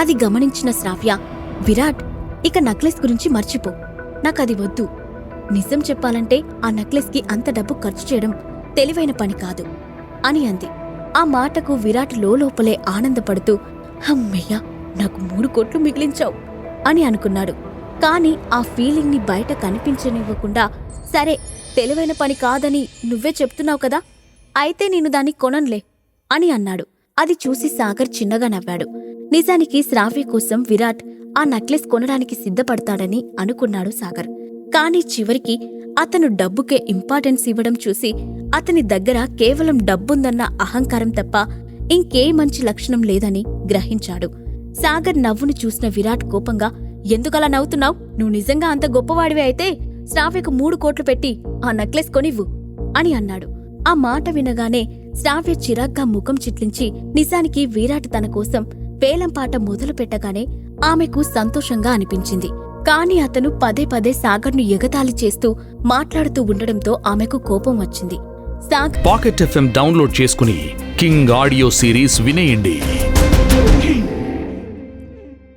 అది గమనించిన శ్రావ్య విరాట్ ఇక నక్లెస్ గురించి మర్చిపో. నాకది వద్దు. నిజం చెప్పాలంటే ఆ నక్లెస్కి అంత డబ్బు ఖర్చు చేయడం తెలివైన పని కాదు అని అంది. ఆ మాటకు విరాట్ లోపలే ఆనందపడుతూ హమ్మయ్య నాకు మూడు కోట్లు మిగిలించావు అని అనుకున్నాడు. కాని ఆ ఫీలింగ్ని బయట కనిపించనివ్వకుండా సరే తెలివైన పని కాదని నువ్వే చెప్తున్నావు కదా అయితే నేను దాన్ని కొననులే అని అన్నాడు. అది చూసి సాగర్ చిన్నగా నవ్వాడు. నిజానికి శ్రావ్య కోసం విరాట్ ఆ నెక్లెస్ కొనడానికి సిద్ధపడతాడని అనుకున్నాడు సాగర్. కాని చివరికి అతను డబ్బుకే ఇంపార్టెన్స్ ఇవ్వడం చూసి అతని దగ్గర కేవలం డబ్బుందన్న అహంకారం తప్ప ఇంకే మంచి లక్షణం లేదని గ్రహించాడు. సాగర్ నవ్వును చూసిన విరాట్ కోపంగా ఎందుకలా నవ్వుతున్నావు? నువ్వు నిజంగా అంత గొప్పవాడివే అయితే శ్రావ్యకు మూడు కోట్లు పెట్టి ఆ నెక్లెస్ కొనివ్వు అని అన్నాడు. ఆ మాట వినగానే శ్రావ్య చిరాగ్గా ముఖం చిట్లించి నిజానికి విరాట్ తన కోసం వేలంపాట మొదలు పెట్టగానే ఆమెకు సంతోషంగా అనిపించింది. కాని అతను పదే పదే సాగర్ను ఎగతాళి చేస్తూ మాట్లాడుతూ ఉండడంతో ఆమెకు కోపం వచ్చింది. సాగర్ పాకెట్ ఎఫ్ఎం డౌన్లోడ్ చేసుకుని కింగ్ ఆడియో సిరీస్ వినేయండి.